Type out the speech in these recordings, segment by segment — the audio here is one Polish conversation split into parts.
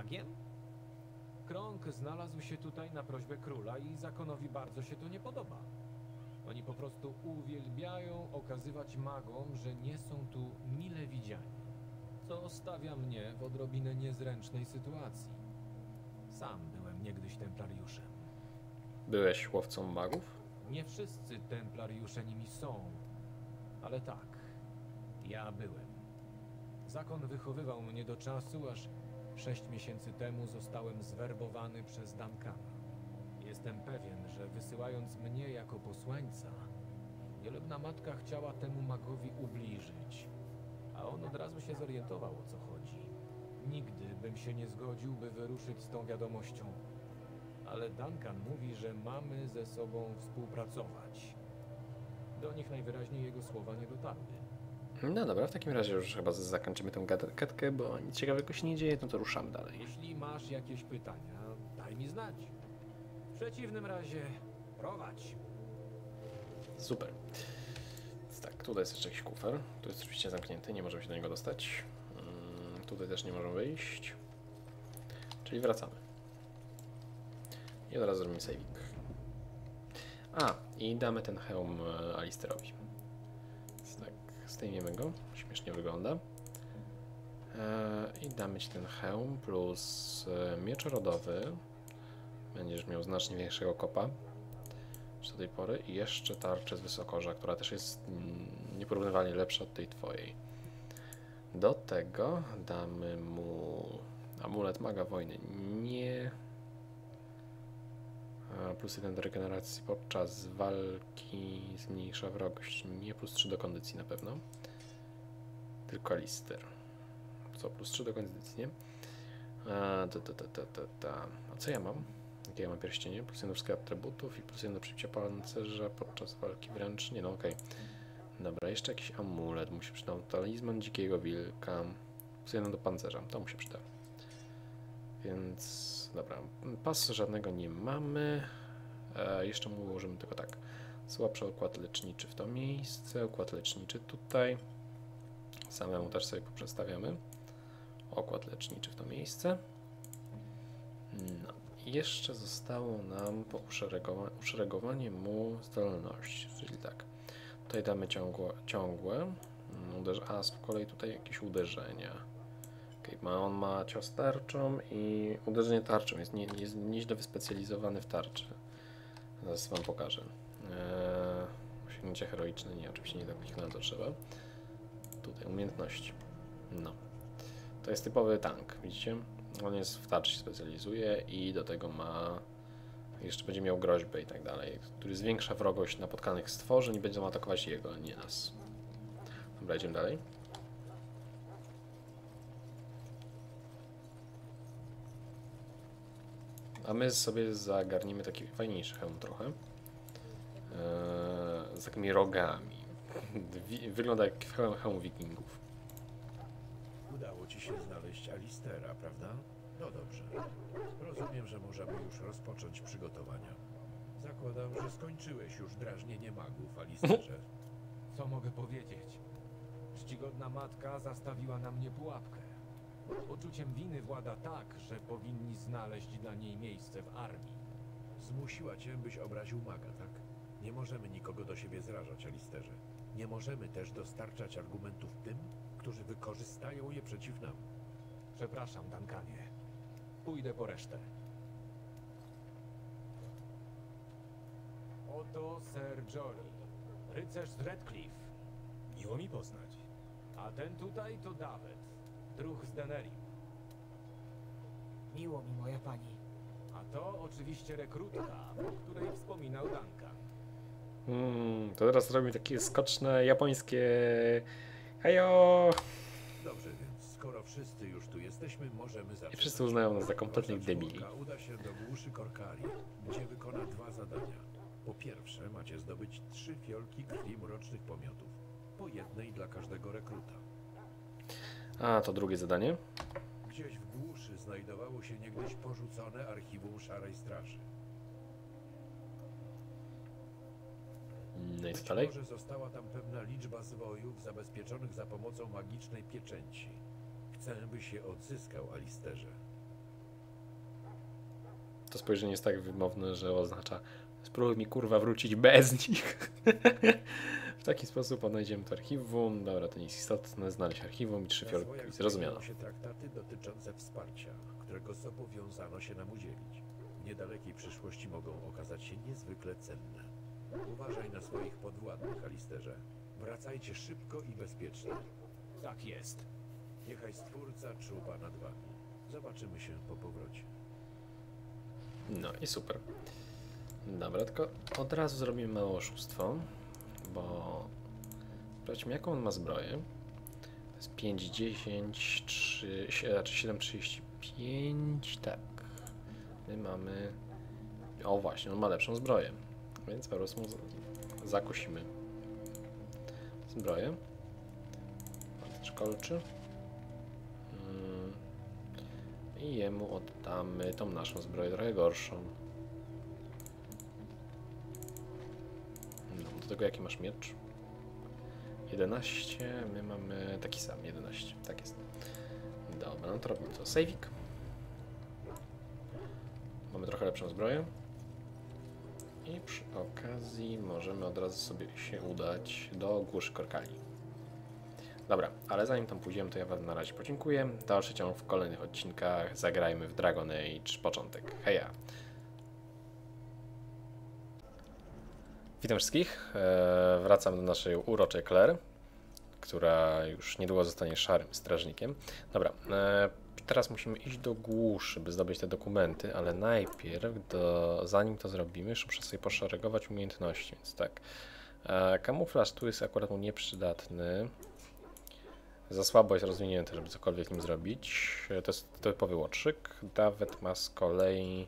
magiem? Krąg znalazł się tutaj na prośbę króla i zakonowi bardzo się to nie podoba. Oni po prostu uwielbiają okazywać magom, że nie są tu mile widziani. Co stawia mnie w odrobinę niezręcznej sytuacji. Sam byłem niegdyś templariuszem. Byłeś łowcą magów? Nie wszyscy templariusze nimi są, ale tak, ja byłem. Zakon wychowywał mnie do czasu, aż sześć miesięcy temu zostałem zwerbowany przez Duncana. Jestem pewien, że wysyłając mnie jako posłańca, wielebna matka chciała temu magowi ubliżyć, a on od razu się zorientował o co chodzi. Nigdy bym się nie zgodził, by wyruszyć z tą wiadomością, ale Duncan mówi, że mamy ze sobą współpracować. Do nich najwyraźniej jego słowa nie dotarły. No dobra, w takim razie już chyba zakończymy tę gad- gadkę, bo nic ciekawego się nie dzieje, no to ruszamy dalej. Jeśli masz jakieś pytania, daj mi znać. W przeciwnym razie prowadź. Super. Więc tak, tutaj jest jeszcze jakiś kufer. Tu jest oczywiście zamknięty, nie możemy się do niego dostać. Mm, tutaj też nie możemy wyjść. Czyli wracamy. I od razu zrobimy saving. A, i damy ten hełm e, Alisterowi. Zdejmiemy go. Śmiesznie wygląda. E, I damy ci ten hełm plus e, miecz rodowy. Będziesz miał znacznie większego kopa do tej pory i jeszcze tarczę z wysokorza, która też jest mm, nieporównywalnie lepsza od tej twojej. Do tego damy mu amulet maga wojny. Nie. Plus jeden do regeneracji podczas walki zmniejsza wrogość. Nie plus 3 do kondycji na pewno. Tylko Alister. Co plus 3 do kondycji, nie? A, ta, ta, ta, ta, ta, ta. A co ja mam? Jakie ja mam pierścienie? Plus 1 do atrybutów i plus 1 do przybicia pancerza podczas walki wręcz. Nie no, okej. Dobra, jeszcze jakiś amulet mu się przydał. Talizman dzikiego wilka. Plus 1 do pancerza. To mu się przyda. Więc dobra, pas żadnego nie mamy. E, jeszcze mu ułożymy tylko tak. Słabszy układ leczniczy w to miejsce, układ leczniczy tutaj. Samemu też sobie poprzestawiamy. Okład leczniczy w to miejsce. No. Jeszcze zostało nam po uszeregowa uszeregowanie mu zdolności, czyli tak. Tutaj damy ciągłe, ciągłe mm, uderz a z kolei tutaj jakieś uderzenia. Okay, ma, on ma cios tarczą i uderzenie tarczą. Jest, nie, jest nieźle wyspecjalizowany w tarczy. Zaraz Wam pokażę. Eee, osiągnięcie heroiczne, nie, oczywiście nie tak kliknąłem, to trzeba. Tutaj umiejętności. No. To jest typowy tank, widzicie? On jest w tarczy się specjalizuje i do tego ma jeszcze będzie miał groźbę i tak dalej, który zwiększa wrogość napotkanych stworzeń i będą atakować jego, a nie nas. Dobra, idziemy dalej. A my sobie zagarnimy taki fajniejszy hełm trochę. Eee, z takimi rogami. Wygląda jak hełm, hełm wikingów. Udało ci się znaleźć Alistera, prawda? No dobrze. Rozumiem, że możemy już rozpocząć przygotowania. Zakładam, że skończyłeś już drażnienie magów, Alisterze. Co mogę powiedzieć? Czcigodna matka zastawiła na mnie pułapkę. Poczuciem winy włada tak, że powinni znaleźć dla niej miejsce w armii. Zmusiła cię, byś obraził maga, tak? Nie możemy nikogo do siebie zrażać, Alisterze. Nie możemy też dostarczać argumentów tym, którzy wykorzystają je przeciw nam. Przepraszam, Duncanie. Pójdę po resztę. Oto Sir Jory, rycerz z Redcliffe. Miło mi poznać. A ten tutaj to David, druh z Denerim. Miło mi, moja pani. A to oczywiście rekrutka, o której wspominał Duncan. Mm, to teraz robimy takie skoczne japońskie. Hejo! Dobrze, więc skoro wszyscy już tu jesteśmy, możemy zacząć. I wszyscy uznają nas za kompletnych debili. uda się do głuszy Korkali, gdzie wykona dwa zadania. Po pierwsze, macie zdobyć trzy fiolki krwi mrocznych pomiotów. Po jednej dla każdego rekruta. A, to drugie zadanie. Gdzieś w głuszy znajdowało się niegdyś porzucone archiwum Szarej Straży. No Być dalej? może została tam pewna liczba zwojów zabezpieczonych za pomocą magicznej pieczęci. Chcę, by się odzyskał, Alisterze. to spojrzenie jest tak wymowne, że oznacza spróbuj mi kurwa wrócić bez nich. w taki sposób odnajdziemy to archiwum. Dobra, to nie jest istotne. Znaleźć archiwum i trzy fiolki. Zrozumiano. się traktaty dotyczące wsparcia, którego zobowiązano się nam udzielić. W niedalekiej przyszłości mogą okazać się niezwykle cenne. Uważaj na swoich podwładnych, Alisterze. Wracajcie szybko i bezpiecznie. Tak jest. Niechaj Stwórca czuwa nad wami. Zobaczymy się po powrocie. No i super. Dobra, tylko od razu zrobimy małe oszustwo, bo sprawdźmy jaką on ma zbroję. To jest 5, 10, 3, znaczy 7, 35, tak. My mamy... O właśnie, on ma lepszą zbroję, więc po prostu mu z- zakosimy zbroję. Kolczy. Mm. I jemu oddamy tą naszą zbroję, trochę gorszą. No, do tego jaki masz miecz? 11, my mamy taki sam, 11, tak jest. Dobra, no to robimy to. Saving. Mamy trochę lepszą zbroję. I przy okazji możemy od razu sobie się udać do głuszy korkali. Dobra, ale zanim tam pójdziemy, to ja Wam na razie podziękuję. Dalszy ciąg w kolejnych odcinkach. Zagrajmy w Dragon Age początek. Heja! Witam wszystkich. E, wracam do naszej uroczej Claire, która już niedługo zostanie szarym strażnikiem. Dobra, e, teraz musimy iść do głuszy, by zdobyć te dokumenty, ale najpierw, do, zanim to zrobimy, jeszcze muszę sobie poszeregować umiejętności, więc tak. E, kamuflaż tu jest akurat mu nieprzydatny. Za słabo jest rozwinięty, żeby cokolwiek nim zrobić. To jest typowy łotrzyk. Dawet ma z kolei.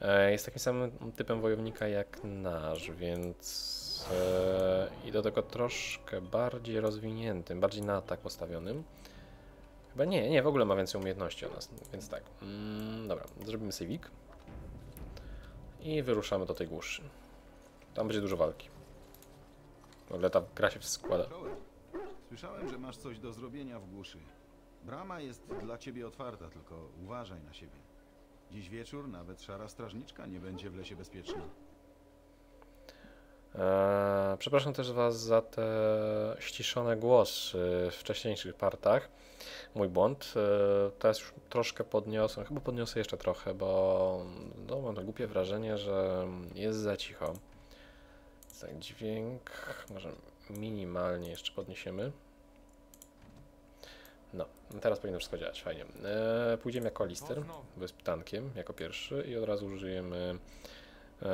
E, Jest takim samym typem wojownika jak nasz, więc. e, I do tego troszkę bardziej rozwiniętym, bardziej na atak postawionym. Chyba nie, nie, w ogóle ma więcej umiejętności od nas, więc tak. Mm, dobra, zrobimy sejwik. I wyruszamy do tej głuszy. Tam będzie dużo walki. W ogóle ta gra się składa. Słyszałem, że masz coś do zrobienia w głuszy. Brama jest dla ciebie otwarta, tylko uważaj na siebie. Dziś wieczór nawet szara strażniczka nie będzie w lesie bezpieczna. Eee, przepraszam też Was za te ściszone głosy w wcześniejszych partach. Mój błąd. Eee, teraz już troszkę podniosłem, chyba podniosę jeszcze trochę, bo no, mam to głupie wrażenie, że jest za cicho. Tak, dźwięk może minimalnie jeszcze podniesiemy. No, teraz powinno wszystko działać, fajnie. Eee, pójdziemy jako lister, bo jest tankiem, jako pierwszy i od razu użyjemy eee,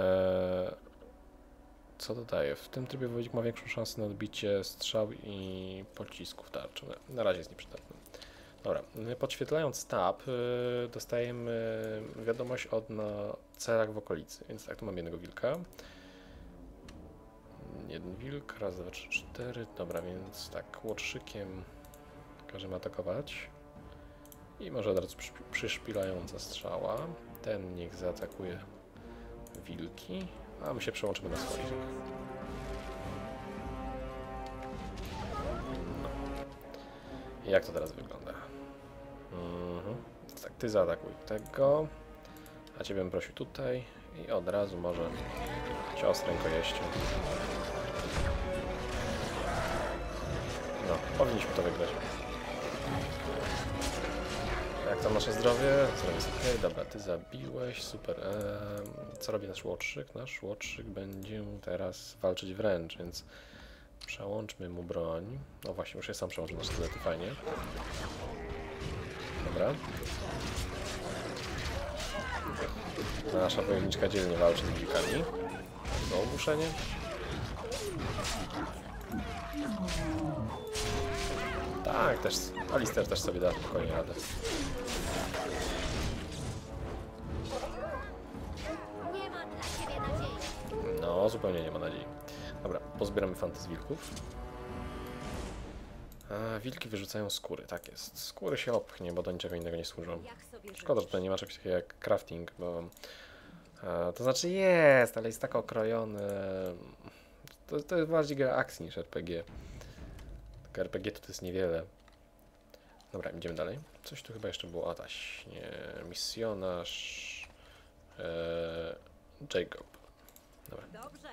co to daje? W tym trybie wojownik ma większą szansę na odbicie strzał i pocisków tarczy. Na- Na razie jest nieprzydatny. Dobra, y, podświetlając tab y, dostajemy wiadomość od na celach w okolicy, więc tak, tu mam jednego wilka. Jeden wilk, raz, dwa, trzy, cztery. Dobra, więc tak, łotrzykiem każemy atakować. I może od razu przyszpi- przyszpilająca strzała. Ten niech zaatakuje wilki, a my się przełączymy na swoich. No. Jak to teraz wygląda? Mhm. Tak, ty zaatakuj tego, a ciebie bym prosił tutaj i od razu może cios rękojeścią. No, powinniśmy to wygrać. Jak tam nasze zdrowie? Zdrowie jest dobra, ty zabiłeś, super. Co robi nasz łotrzyk? Nasz łotrzyk będzie teraz walczyć wręcz, więc przełączmy mu broń. No właśnie, muszę sam przełączyć na sztylety, fajnie. Dobra. Nasza wojowniczka dzielnie walczy z wilkami. Do ogłuszenie. Tak, też Alister też sobie da spokojnie radę. No, zupełnie nie ma nadziei. Dobra, pozbieramy fanty z wilków. A, wilki wyrzucają skóry, tak jest. Skóry się opchnie, bo do niczego innego nie służą. Szkoda, że tutaj nie ma czegoś takiego jak crafting, bo... A, to znaczy jest, ale jest tak okrojony... To, to jest bardziej gra akcji niż RPG. Tak, RPG to jest niewiele. Dobra, idziemy dalej. Coś tu chyba jeszcze było. Adaś, nie, misjonarz, e, Jacob. Dobra. Dobrze.